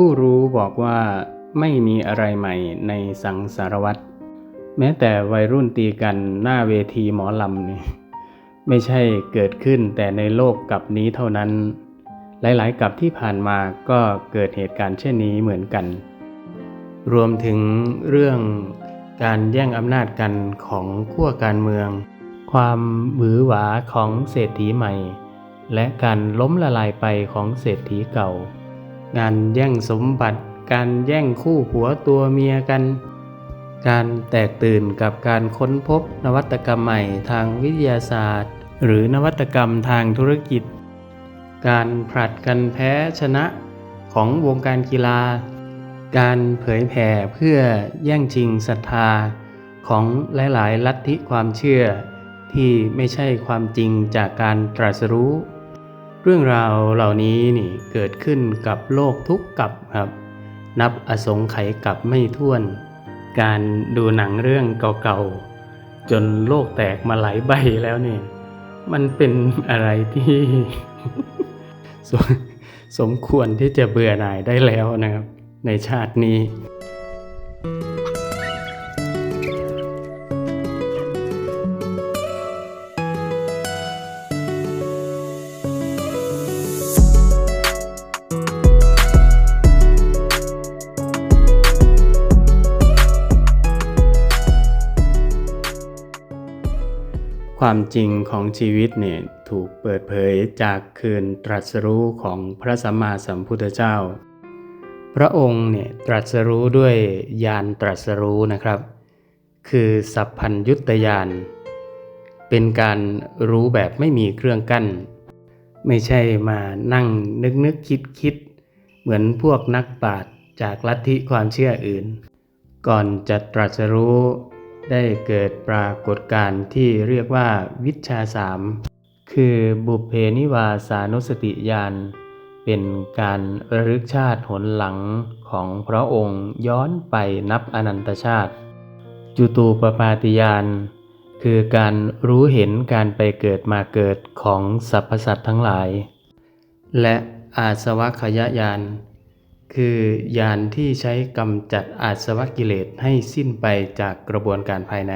ผู้รู้บอกว่าไม่มีอะไรใหม่ในสังสารวัตรแม้แต่วัยรุ่นตีกันหน้าเวทีหมอลำนี่ไม่ใช่เกิดขึ้นแต่ในโลกกับนี้เท่านั้น หลายๆ กับที่ผ่านมาก็เกิดเหตุการณ์เช่นนี้เหมือนกัน รวมถึงเรื่องการแย่งอำนาจกันของขั้วการเมือง ความหวือหวาของเศรษฐีใหม่ และการล้มละลายไปของเศรษฐีเก่า งานแย่งสมบัติ การแย่งคู่ผัวตัวเมียกัน การแตกตื่นกับการค้นพบนวัตกรรมใหม่ทางวิทยาศาสตร์ หรือนวัตกรรมทางธุรกิจ การผลัดกันแพ้ชนะของวงการกีฬา การเผยแผ่เพื่อแย่งชิงศรัทธาของหลาย ๆ ลัทธิความเชื่อที่ไม่ใช่ความจริงจากการตรัสรู้ เรื่องราวเหล่านี้นี่เกิดขึ้นกับโลกทุกกับครับ นับอสงไขยกับไม่ถ้วน การดูหนังเรื่องเก่าๆ จนโลกแตกมาหลายใบแล้วเนี่ยมันเป็นอะไรที่สมสมควรที่จะเบื่อหน่ายได้แล้วนะครับ ในชาตินี้ ความจริงของชีวิตเนี่ยถูกเปิดเผยจากคืนตรัสรู้ของพระสัมมาสัมพุทธเจ้า พระองค์เนี่ยตรัสรู้ด้วยญาณตรัสรู้นะครับ คือสัพพัญยุตยานเป็นการรู้แบบไม่มีเครื่องกั้น ไม่ใช่มานั่งนึกนึกคิดคิดเหมือนพวกนักปราชญ์จากลัทธิความเชื่ออื่น ก่อนจะตรัสรู้ ได้เกิดปรากฏการณ์ที่เรียกว่าวิชาสามคือบุพเพนิวาสานุสติญาณเป็นการระลึกชาติหนหลังของพระองค์ย้อนไปนับอนันตชาติ จุตูปปาติญาณคือการรู้เห็นการไปเกิดมาเกิดของสรรพสัตว์ทั้งหลาย และอาสวะขยญาณ คือยานที่ใช้กำจัดอาสวะกิเลสให้สิ้นไปจากกระบวนการภายใน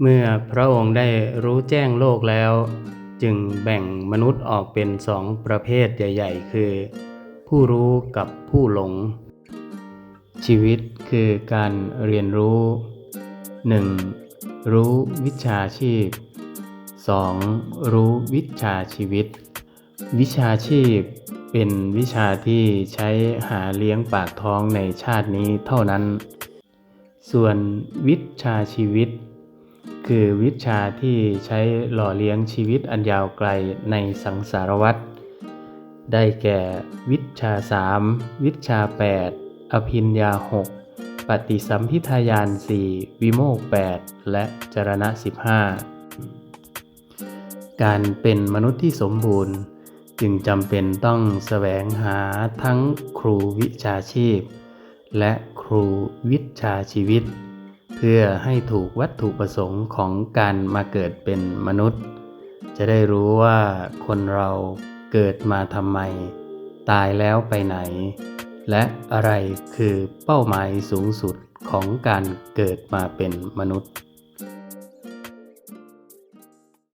เมื่อพระองค์ได้รู้แจ้งโลกแล้ว จึงแบ่งมนุษย์ออกเป็นสองประเภทใหญ่ ๆ คือ ผู้รู้กับผู้หลง ชีวิตคือการเรียนรู้ 1. รู้วิชาชีพ 2. รู้วิชาชีวิต วิชาชีพเป็นวิชาที่ใช้หาเลี้ยงปากท้องในชาตินี้เท่านั้น ส่วนวิชาชีวิต คือวิชาที่ใช้หล่อเลี้ยงชีวิตอันยาวไกลในสังสารวัฏได้แก่วิชาสามวิชาแปดอภิญญาหกปฏิสัมพิทายานสี่วิโมกแปดและจรณะสิบห้าการเป็นมนุษย์ที่สมบูรณ์ จึงจำเป็นต้องแสวงหาทั้งครูวิชาชีพ และครูวิชาชีวิต เพื่อให้ถูกวัตถุประสงค์ของการมาเกิดเป็นมนุษย์ จะได้รู้ว่าคนเราเกิดมาทำไม ตายแล้วไปไหน และอะไรคือเป้าหมายสูงสุดของการเกิดมาเป็นมนุษย์